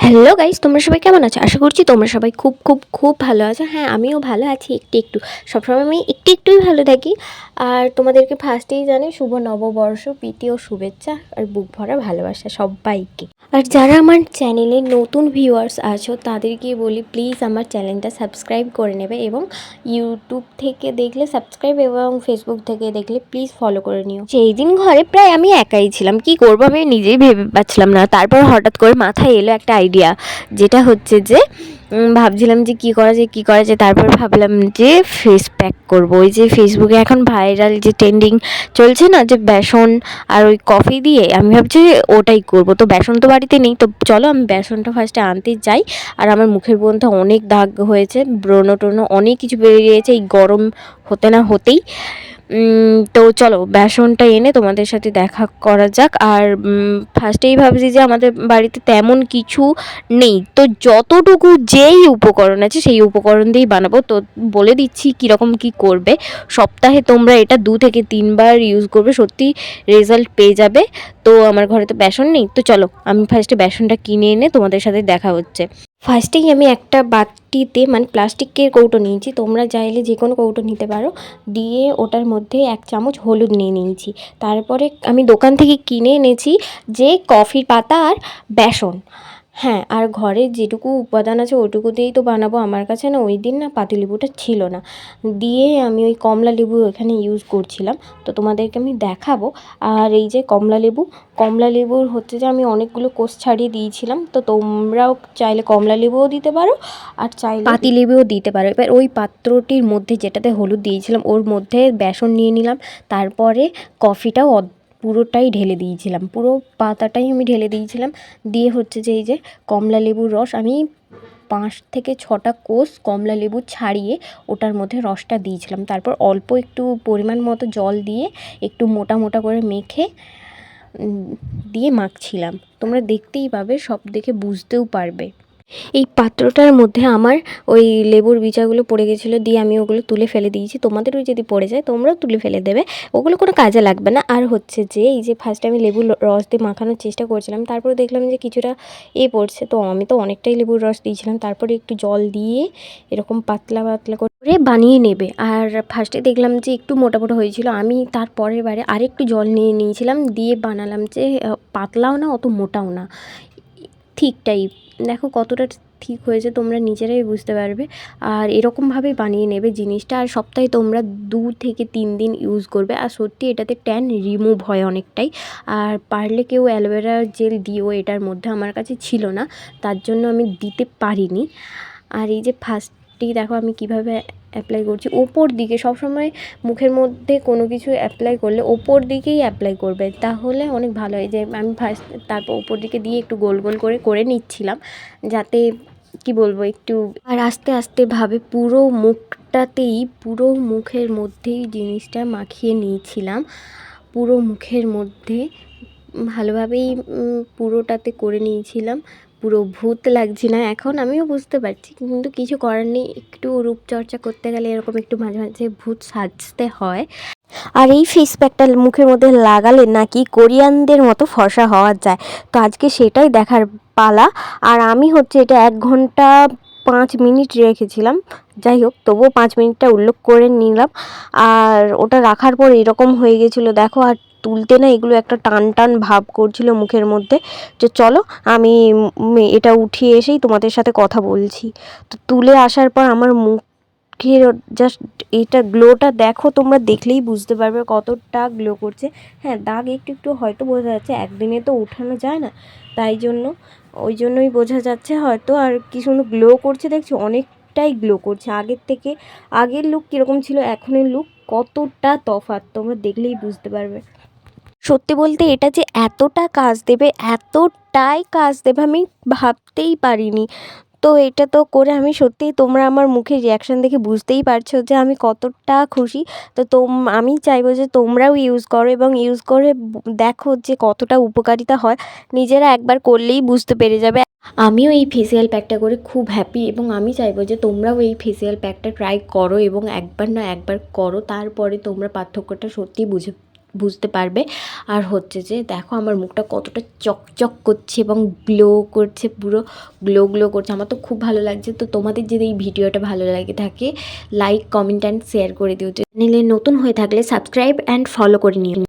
Hello guys তোমরা সবাই কেমন আছো? আশা করছি তোমরা সবাই খুব খুব খুব ভালো আছো। হ্যাঁ আমিও ভালো আছি একটু একটু। সবসময় আমি একটু, একটুই ভালো থাকি। আর তোমাদেরকে ফার্স্টেই জানি শুভ নববর্ষ, প্রীতি ও শুভেচ্ছা আর বুক ভরা ভালোবাসা সবাইকে। আর যারা আমার চ্যানেলে নতুন ভিউয়ার্স আছো, তাদেরকে বলি প্লিজ আমার চ্যানেলটা সাবস্ক্রাইব করে নেবে এবং ইউটিউব থেকে দেখলে সাবস্ক্রাইব এবং ফেসবুক থেকে দেখলে প্লিজ ফলো করে নিও। সেই দিন ঘরে প্রায় আমি একাই ছিলাম। কি করব? আমি নিজেই ভেবে পাচ্ছিলাম না। তারপর হঠাৎ করে মাথায় এলো একটা আইডিয়া যেটা হচ্ছে যে ভাবছিলাম যে কি করা যায়, কি করা যায়। তারপর ভাবলাম যে ফেস প্যাক করব। ওই যে ফেসবুকে এখন ভাইরাল যে ট্রেন্ডিং চলছে না, যে বেসন আর ওই কফি দিয়ে, আমি ভাবছি ওটাই করব। তো বেসন তো বাড়িতে নেই, তো চলো আমি বেসনটা ফার্স্টে আনতে যাই। আর আমার মুখের মধ্যে অনেক দাগ হয়েছে ব্রণ টোন অনেক কিছু বেরিয়ে গিয়েছে, এই গরম হতে না হতেই। তো চলো, বেসনটা এনে তোমাদের সাথে দেখা করা যাক। আর ফার্স্টেই ভাবছি যে আমাদের বাড়িতে তেমন কিছু নেই। তো যতটুকু যেই উপকরণ আছে, সেই উপকরণ দিয়েই বানাবো। তো বলে দিচ্ছি কীরকম কি করবে। সপ্তাহে তোমরা এটা দু থেকে তিনবার ইউজ করবে, সত্যি রেজাল্ট পেয়ে যাবে। তো আমার ঘরে তো বেসন নেই। তো চলো, আমি ফার্স্টে বেসনটা কিনে এনে তোমাদের সাথে দেখা হচ্ছে। ফার্স্টেই আমি একটা বাটিতে মানে প্লাস্টিকের কৌটো নিয়েছি। তোমরা চাইলে যে কোনো কৌটো নিতে পারো। দিয়ে ওটার মধ্যে এক চামচ হলুদ নিয়ে নিয়েছি। তারপরে আমি দোকান থেকে কিনে এনেছি যে কফির পাতা আর বেসন। হ্যাঁ আর ঘরে যেটুকু উপাদান আছে ওইটুকু দিয়েই তো বানাবো। আমার কাছে না ওই দিন না পাতিলেবুটা ছিল না। দিয়ে আমি ওই কমলা লেবু এখানে ইউজ করছিলাম। তো তোমাদেরকে আমি দেখাবো। আর এই যে কমলা লেবু, কমলা লেবুর হচ্ছে যে আমি অনেকগুলো কোষ ছাড়িয়ে দিয়েছিলাম। তো তোমরাও চাইলে কমলা লেবুও দিতে পারো, আর চাইলে পাতি লেবুও দিতে পারো। এবার ওই পাত্রটির মধ্যে যেটাতে হলুদ দিয়েছিলাম, ওর মধ্যে বেসন নিয়ে নিলাম। তারপরে কফিটাও পুরোটাই ঢেলে দিয়েছিলাম। পুরো পাতাটাই আমি ঢেলে দিয়েছিলাম। দিয়ে হচ্ছে যে এই যে কমলা লেবুর রস, আমি পাঁচ থেকে ছটা কোষ কমলা লেবু ছাড়িয়ে ওটার মধ্যে রসটা দিয়েছিলাম। তারপর অল্প একটু পরিমাণ মতো জল দিয়ে একটু মোটা মোটা করে মেখে দিয়ে মাখছিলাম। তোমরা দেখতেই পাবে, সব দেখে বুঝতেও পারবে। এই পাত্রটার মধ্যে আমার ওই লেবুর বিচাগুলো পড়ে গেছিল, দিয়ে আমি ওগুলো তুলে ফেলে দিয়েছি। তোমাদেরও যদি পড়ে যায়, তোমরাও তুলে ফেলে দেবে। ওগুলো কোনো কাজে লাগবে না। আর হচ্ছে যে, এই যে ফার্স্টে আমি লেবুর রস দিয়ে মাখানোর চেষ্টা করছিলাম, তারপরে দেখলাম যে কিছুটা এ পড়ছে। তো আমি তো অনেকটাই লেবুর রস দিয়েছিলাম। তারপরে একটু জল দিয়ে এরকম পাতলা পাতলা করে বানিয়ে নেবে। আর ফার্স্টে দেখলাম যে একটু মোটা মোটা হয়েছিল। আমি তার পরের বারে আরেকটু জল নিয়ে নিয়েছিলাম। দিয়ে বানালাম যে পাতলাও না, অত মোটাও না। ঠিক টাইপ। দেখো কতটা ঠিক হয়েছে, তোমরা নিজেরাই বুঝতে পারবে। আর এরকমভাবেই বানিয়ে নেবে জিনিসটা। আর সপ্তাহে তোমরা দু থেকে তিন দিন ইউজ করবে। আর সত্যি এটাতে ট্যান রিমুভ হয় অনেকটাই। আর পারলে কেউ অ্যালোভেরা জেল দিও এটার মধ্যে আমার কাছে ছিল না। তার জন্য আমি দিতে পারিনি। আর এই যে ফার্স্টেই দেখো আমি কীভাবে অ্যাপ্লাই করছি। ওপর দিকে সবসময় মুখের মধ্যে কোনো কিছু অ্যাপ্লাই করলে ওপর দিকেই অ্যাপ্লাই করবে। তাহলে অনেক ভালো হয় যে, আমি ফার্স্ট তারপর ওপর দিকে দিয়ে একটু গোল গোল করে করে নিচ্ছিলাম। যাতে, কি বলব, একটু আর আস্তে আস্তে ভাবে পুরো মুখটাতেই, পুরো মুখের মধ্যেই জিনিসটা মাখিয়ে নিয়েছিলাম। পুরো মুখের মধ্যে ভালোভাবেই পুরোটাতে করে নিয়েছিলাম। পুরো ভূত লাগছে না। এখন আমিও বুঝতে পারছি, কিন্তু কিছু করার নেই। একটু রূপচর্চা করতে গেলে এরকম একটু মাঝে মাঝে ভূত সাজতে হয়। আর এই ফেস প্যাকটা মুখের মধ্যে লাগালে নাকি কোরিয়ানদের মতো ফর্সা হওয়া যায়। তো আজকে সেটাই দেখার পালা। আর আমি হচ্ছে এটা এক ঘণ্টা পাঁচ মিনিট রেখেছিলাম। যাই হোক, তবুও পাঁচ মিনিটটা উল্লেখ করে নিলাম। আর ওটা রাখার পর এরকম হয়ে গেছিল। দেখো, আর তুলতে না এগুলো একটা টান টান ভাব করছিল মুখের মধ্যে যে চলো আমি এটা উঠিয়ে এসেই তোমাদের সাথে কথা বলছি। তো তুলে আসার পর আমার মুখের জাস্ট এটা গ্লোটা দেখো, তোমরা দেখলেই বুঝতে পারবে কতটা গ্লো করছে। হ্যাঁ দাগ একটু একটু হয়তো বোঝা যাচ্ছে, একদিনে তো উঠানো যায় না। তাই জন্য, ওই জন্যই বোঝা যাচ্ছে হয়তো আর কি সুন্দর গ্লো করছে। দেখছি, অনেকটাই গ্লো করছে। আগের থেকে, আগের লুক কীরকম ছিল, এখনের লুক কতটা তফাৎ, তোমরা দেখলেই বুঝতে পারবে। সত্যি বলতে এটা যে এতটা কাজ দেবে, এতটাই কাজ দেবে আমি ভাবতেই পারিনি। তো এটা তো করে আমি সত্যিই তোমরা আমার মুখে রিয়াকশান দেখে বুঝতেই পারছ যে আমি কতটা খুশি। তো তোম, আমি চাইব যে তোমরাও ইউজ করো এবং ইউজ করে দেখো যে কতটা উপকারিতা হয়। নিজেরা একবার করলেই বুঝতে পেরে যাবে। আমিও এই ফেসিয়াল প্যাকটা করে খুব হ্যাপি এবং আমি চাইব যে তোমরাও এই ফেসিয়াল প্যাকটা ট্রাই করো এবং একবার না একবার করো, তারপরে তোমরা পার্থক্যটা সত্যিই বুঝে। বুঝতে পারবে। আর হচ্ছে যে, দেখো আমার মুখটা কতটা চকচক করছে এবং গ্লো করছে, পুরো গ্লো গ্লো করছে। আমার তো খুব ভালো লাগছে। তো তোমাদের যদি এই ভিডিওটা ভালো লাগে থাকে লাইক কমেন্ট অ্যান্ড শেয়ার করে দিও। চ্যানেলে নতুন হয়ে থাকলে সাবস্ক্রাইব অ্যান্ড ফলো করে নিও।